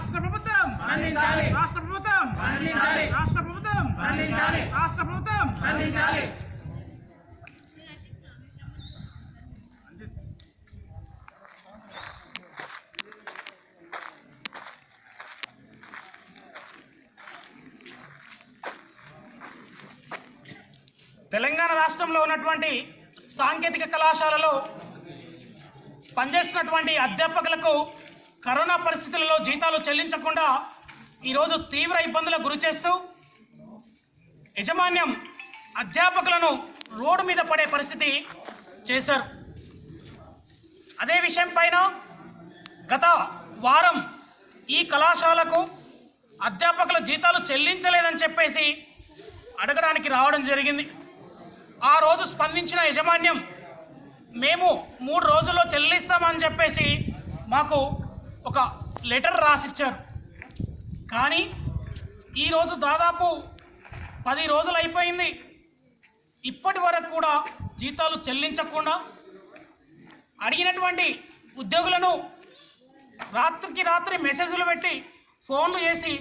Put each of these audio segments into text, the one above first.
రాష్ట్ర ప్రభుత్వం. రాష్ట్ర ప్రభుత్వం. రాష్ట్ర ప్రభుత్వం. రాష్ట్ర ప్రభుత్వం తెలంగాణ రాష్ట్రంలో ఉన్నటువంటి సాంకేతిక కళాశాలలో పనిచేస్తున్నటువంటి అధ్యాపకులకు కరోనా పరిస్థితులలో జీతాలు చెల్లించకుండా ఈరోజు తీవ్ర ఇబ్బందులకు గురి చేస్తూ యజమాన్యం అధ్యాపకులను రోడ్డు మీద పడే పరిస్థితి చేశారు. అదే విషయం పైన గత వారం ఈ కళాశాలకు అధ్యాపకుల జీతాలు చెల్లించలేదని చెప్పేసి అడగడానికి రావడం జరిగింది. ఆ రోజు స్పందించిన యజమాన్యం మేము మూడు రోజుల్లో చెల్లిస్తామని చెప్పేసి మాకు ఒక లెటర్ రాసిచ్చారు. కానీ ఈరోజు దాదాపు పది రోజులు అయిపోయింది. ఇప్పటి వరకు కూడా జీతాలు చెల్లించకుండా అడిగినటువంటి ఉద్యోగులను రాత్రికి రాత్రి మెసేజ్లు పెట్టి ఫోన్లు చేసి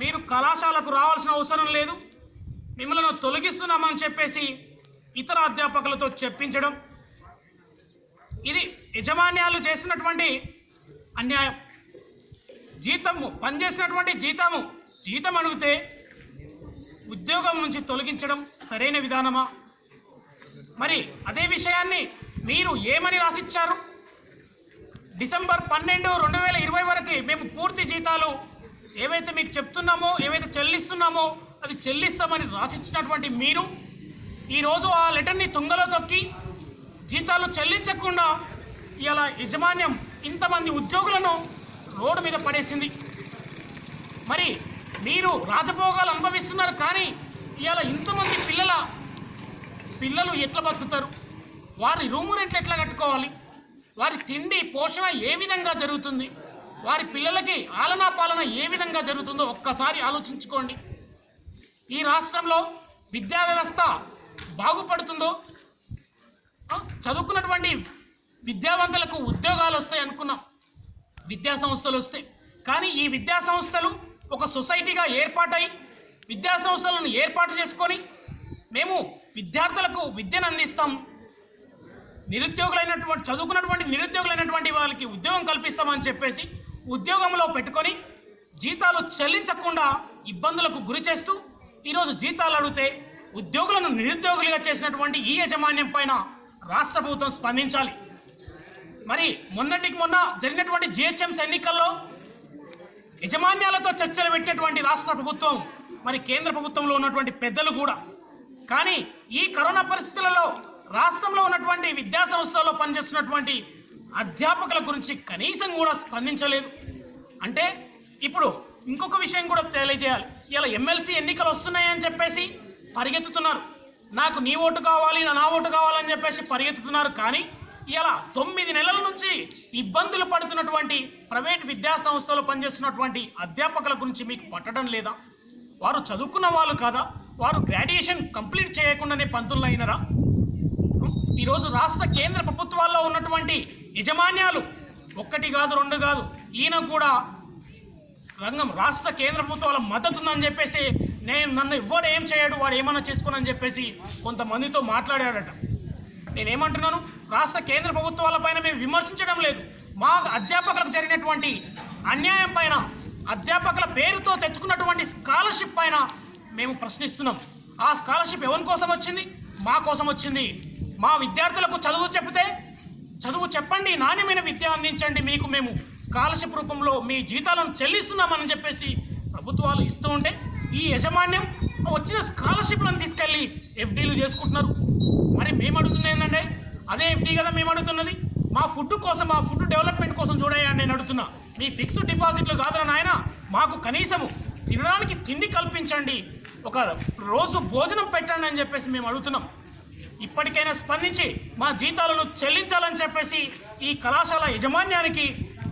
మీరు కళాశాలకు రావాల్సిన అవసరం లేదు. మిమ్మల్ని తొలగిస్తున్నామని చెప్పేసి ఇతర అధ్యాపకులతో చెప్పించడం. ఇది యజమాన్యాలు చేసినటువంటి అన్యాయం. జీతము పనిచేసినటువంటి జీతము. జీతం అడిగితే ఉద్యోగం నుంచి తొలగించడం సరైన విధానమా? మరి అదే విషయాన్ని మీరు ఏమని రాసిచ్చారు? డిసెంబర్ పన్నెండు రెండు వేల ఇరవై వరకు మేము పూర్తి జీతాలు ఏవైతే మీకు చెప్తున్నామో ఏవైతే చెల్లిస్తున్నామో అది చెల్లిస్తామని రాసిచ్చినటువంటి మీరు ఈరోజు ఆ లెటర్ని తుంగలో తొక్కి జీతాలు చెల్లించకుండా ఇలా యజమాన్యం ఇంతమంది ఉద్యోగులను రోడ్డు మీద పడేసింది. మరి మీరు రాజభోగాలు అనుభవిస్తున్నారు కానీ ఇవాళ ఇంతమంది పిల్లల పిల్లలు ఎట్లా బతుకుతారు? వారి రూము రెంట్లు ఎట్లా కట్టుకోవాలి? వారి తిండి పోషణ ఏ విధంగా జరుగుతుంది? వారి పిల్లలకి ఆలనా పాలన ఏ విధంగా జరుగుతుందో ఒక్కసారి ఆలోచించుకోండి. ఈ రాష్ట్రంలో విద్యా వ్యవస్థ బాగుపడుతుందో చదువుకున్నటువంటి విద్యావంతులకు ఉద్యోగాలు వస్తాయి అనుకున్నాం. విద్యా సంస్థలు వస్తాయి కానీ ఈ విద్యా సంస్థలు ఒక సొసైటీగా ఏర్పాటై విద్యా సంస్థలను ఏర్పాటు చేసుకొని మేము విద్యార్థులకు విద్యను అందిస్తాం. నిరుద్యోగులైనటువంటి చదువుకున్నటువంటి నిరుద్యోగులైనటువంటి వాళ్ళకి ఉద్యోగం కల్పిస్తామని చెప్పేసి ఉద్యోగంలో పెట్టుకొని జీతాలు చెల్లించకుండా ఇబ్బందులకు గురి చేస్తూ ఈరోజు జీతాలు అడిగితే ఉద్యోగులను నిరుద్యోగులుగా చేసినటువంటి ఈ యాజమాన్యం పైన రాష్ట్ర ప్రభుత్వం స్పందించాలి. మరి మొన్నటికి మొన్న జరిగినటువంటి జిహెచ్ఎంసీ ఎన్నికల్లో యజమాన్యాలతో చర్చలు పెట్టినటువంటి రాష్ట్ర ప్రభుత్వం మరి కేంద్ర ప్రభుత్వంలో ఉన్నటువంటి పెద్దలు కూడా. కానీ ఈ కరోనా పరిస్థితులలో రాష్ట్రంలో ఉన్నటువంటి విద్యా సంస్థల్లో పనిచేస్తున్నటువంటి అధ్యాపకుల గురించి కనీసం కూడా స్పందించలేదు. అంటే ఇప్పుడు ఇంకొక విషయం కూడా తెలియజేయాలి. ఇలా ఎమ్మెల్సీ ఎన్నికలు వస్తున్నాయని చెప్పేసి పరిగెత్తుతున్నారు. నాకు నీ ఓటు కావాలి నా నా ఓటు కావాలని చెప్పేసి పరిగెత్తుతున్నారు. కానీ ఇలా తొమ్మిది నెలల నుంచి ఇబ్బందులు పడుతున్నటువంటి ప్రైవేట్ విద్యా సంస్థలో పనిచేస్తున్నటువంటి అధ్యాపకుల గురించి మీకు పట్టడం లేదా? వారు చదువుకున్న వాళ్ళు కాదా? వారు గ్రాడ్యుయేషన్ కంప్లీట్ చేయకుండానే పంతులు అయినరా? ఈరోజు రాష్ట్ర కేంద్ర ప్రభుత్వాల్లో ఉన్నటువంటి యజమాన్యాలు ఒక్కటి కాదు రెండు కాదు ఈయన కూడా రంగం రాష్ట్ర కేంద్ర ప్రభుత్వాల మద్దతు ఉందని చెప్పేసి నేను నన్ను ఇవ్వడు ఏం చేయడు వాడు ఏమన్నా చేసుకోనని చెప్పేసి కొంతమందితో మాట్లాడాడట. నేనేమంటున్నాను? రాష్ట్ర కేంద్ర ప్రభుత్వాల పైన మేము విమర్శించడం లేదు. మా అధ్యాపకులకు జరిగినటువంటి అన్యాయం పైన అధ్యాపకుల పేరుతో తెచ్చుకున్నటువంటి స్కాలర్షిప్ పైన మేము ప్రశ్నిస్తున్నాం. ఆ స్కాలర్షిప్ ఎవరి కోసం వచ్చింది? మా కోసం వచ్చింది. మా విద్యార్థులకు చదువు చెప్తే చదువు చెప్పండి నాణ్యమైన విద్య అందించండి మీకు మేము స్కాలర్షిప్ రూపంలో మీ జీతాలను చెల్లిస్తున్నామని చెప్పేసి ప్రభుత్వాలు ఇస్తూ ఉంటే ఈ యజమాన్యం వచ్చిన స్కాలర్షిప్లను తీసుకెళ్ళి ఎఫ్డీలు చేసుకుంటున్నారు. మరి మేము అడుగుతుంది ఏంటంటే అదే ఎఫ్డీ కదా మేము అడుగుతున్నది. మా ఫుడ్ కోసం మా ఫుడ్ డెవలప్మెంట్ కోసం చూడయ్యా నేను అడుగుతున్నా. మీ ఫిక్స్డ్ డిపాజిట్లు కాదురా నాయన మాకు కనీసము తినడానికి తిండి కల్పించండి. ఒక రోజు భోజనం పెట్టండి అని చెప్పేసి మేము అడుగుతున్నాం. ఇప్పటికైనా స్పందించి మా జీతాలను చెల్లించాలని చెప్పేసి ఈ కళాశాల యజమాన్యానికి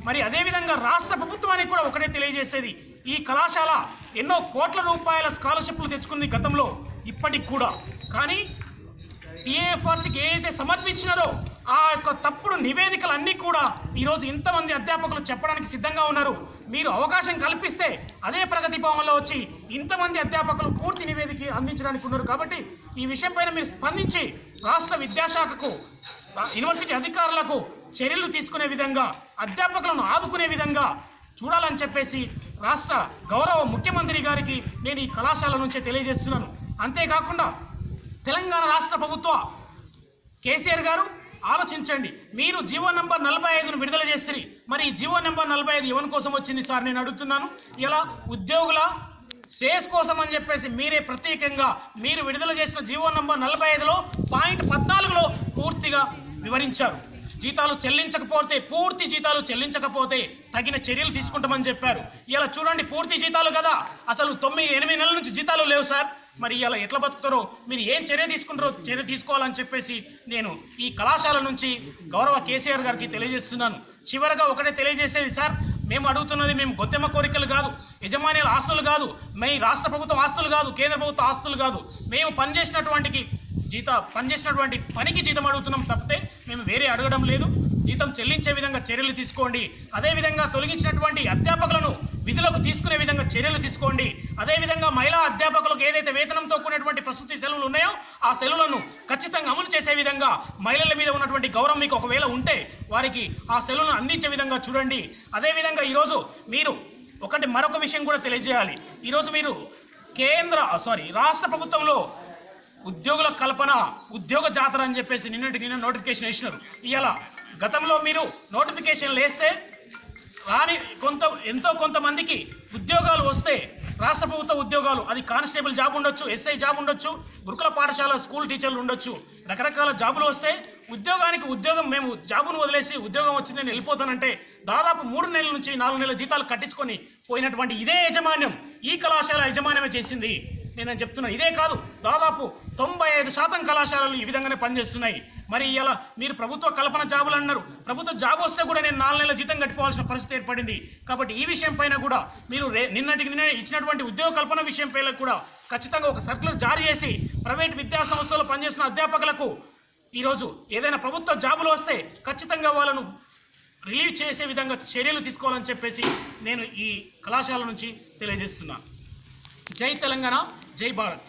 మరి అదేవిధంగా రాష్ట్ర ప్రభుత్వానికి కూడా ఒకటే తెలియజేసేది. ఈ కళాశాల ఎన్నో కోట్ల రూపాయల స్కాలర్షిప్లు తెచ్చుకుంది గతంలో ఇప్పటికి కూడా. కానీ టీఏఎఫ్ఆర్సీకి ఏదైతే సమర్పించినారో ఆ యొక్క తప్పుడు నివేదికలన్నీ కూడా ఈరోజు ఇంతమంది అధ్యాపకులు చెప్పడానికి సిద్ధంగా ఉన్నారు. మీరు అవకాశం కల్పిస్తే అదే ప్రగతి భవన్లో వచ్చి ఇంతమంది అధ్యాపకులు పూర్తి నివేదిక అందించడానికి ఉన్నారు. కాబట్టి ఈ విషయంపైన మీరు స్పందించి రాష్ట్ర విద్యాశాఖకు యూనివర్సిటీ అధికారులకు చర్యలు తీసుకునే విధంగా అధ్యాపకులను ఆదుకునే విధంగా చూడాలని చెప్పేసి రాష్ట్ర గౌరవ ముఖ్యమంత్రి గారికి నేను ఈ కళాశాల నుంచే తెలియజేస్తున్నాను. అంతేకాకుండా తెలంగాణ రాష్ట్ర ప్రభుత్వ కేసీఆర్ గారు ఆలోచించండి. మీరు జీవో నెంబర్ నలభై ఐదును విడుదల చేసిరి. మరి ఈ జీవో నెంబర్ నలభై ఐదు ఎవరి కోసం వచ్చింది సార్ నేను అడుగుతున్నాను. ఇలా ఉద్యోగుల శ్రేయస్ కోసం అని చెప్పేసి మీరే ప్రత్యేకంగా మీరు విడుదల చేసిన జీవో నంబర్ నలభై ఐదులో పాయింట్ పద్నాలుగులో పూర్తిగా వివరించారు. జీతాలు చెల్లించకపోతే పూర్తి జీతాలు చెల్లించకపోతే తగిన చర్యలు తీసుకుంటామని చెప్పారు. ఇలా చూడండి పూర్తి జీతాలు కదా? అసలు తొమ్మిది ఎనిమిది నెలల నుంచి జీతాలు లేవు సార్. మరి ఇలా ఎట్లా బతుకుతారో? మీరు ఏం చర్య తీసుకుంటారో చర్య తీసుకోవాలని చెప్పేసి నేను ఈ కళాశాల నుంచి గౌరవ కేసీఆర్ గారికి తెలియజేస్తున్నాను. చివరగా ఒకటే తెలియజేసేది సార్ మేము అడుగుతున్నది మేము గొత్తెమ్మ కోరికలు కాదు యజమానుల ఆస్తులు కాదు మీ రాష్ట్ర ప్రభుత్వ ఆస్తులు కాదు కేంద్ర ప్రభుత్వ ఆస్తులు కాదు. మేము పనిచేసినటువంటికి జీత పనిచేసినటువంటి పనికి జీతం అడుగుతున్నాం తప్పితే మేము వేరే అడగడం లేదు. జీతం చెల్లించే విధంగా చర్యలు తీసుకోండి. అదేవిధంగా తొలగించినటువంటి అధ్యాపకులను విధులకు తీసుకునే విధంగా చర్యలు తీసుకోండి. అదేవిధంగా మహిళా అధ్యాపకులకు ఏదైతే వేతనంతో కూడినటువంటి ప్రసూతి సెలవులు ఉన్నాయో ఆ సెలవులను ఖచ్చితంగా అమలు చేసే విధంగా మహిళల మీద ఉన్నటువంటి గౌరవం మీకు ఒకవేళ ఉంటే వారికి ఆ సెలవులను అందించే విధంగా చూడండి. అదేవిధంగా ఈరోజు మీరు ఒకటి మరొక విషయం కూడా తెలియజేయాలి. ఈరోజు మీరు కేంద్ర సారీ రాష్ట్ర ప్రభుత్వంలో ఉద్యోగుల కల్పన ఉద్యోగ జాతర అని చెప్పేసి నిన్నటి నిన్న నోటిఫికేషన్ వేసినారు. ఇలా గతంలో మీరు నోటిఫికేషన్ వేస్తే రాని కొంత ఎంతో కొంతమందికి ఉద్యోగాలు వస్తే రాష్ట్ర ప్రభుత్వ ఉద్యోగాలు అది కానిస్టేబుల్ జాబ్ ఉండొచ్చు ఎస్ఐ జాబ్ ఉండొచ్చు గురుకుల పాఠశాల స్కూల్ టీచర్లు ఉండొచ్చు రకరకాల జాబులు వస్తే ఉద్యోగానికి ఉద్యోగం మేము జాబును వదిలేసి ఉద్యోగం వచ్చి నేను వెళ్ళిపోతానంటే దాదాపు మూడు నెలల నుంచి నాలుగు నెలల జీతాలు కట్టించుకొని పోయినటువంటి ఇదే యాజమాన్యం ఈ కళాశాల యాజమాన్యమే చేసింది. నేను చెప్తున్నా. ఇదే కాదు దాదాపు తొంభై ఐదు శాతం కళాశాలలు ఈ విధంగానే పనిచేస్తున్నాయి. మరి ఇలా మీరు ప్రభుత్వ కల్పన జాబులు అన్నారు. ప్రభుత్వ జాబ్ వస్తే కూడా నేను నాలుగు నెలల జీతం కట్టుకోవాల్సిన పరిస్థితి ఏర్పడింది. కాబట్టి ఈ విషయం పైన కూడా మీరు రే నిన్నటికి నిన్న ఇచ్చినటువంటి ఉద్యోగ కల్పన విషయం పైన కూడా ఖచ్చితంగా ఒక సర్కులర్ జారీ చేసి ప్రైవేట్ విద్యా సంస్థల్లో పనిచేసిన అధ్యాపకులకు ఈరోజు ఏదైనా ప్రభుత్వ జాబులు వస్తే ఖచ్చితంగా వాళ్ళను రిలీవ్ చేసే విధంగా చర్యలు తీసుకోవాలని చెప్పేసి నేను ఈ కళాశాల నుంచి తెలియజేస్తున్నాను జై తెలంగాణ. జై భారత్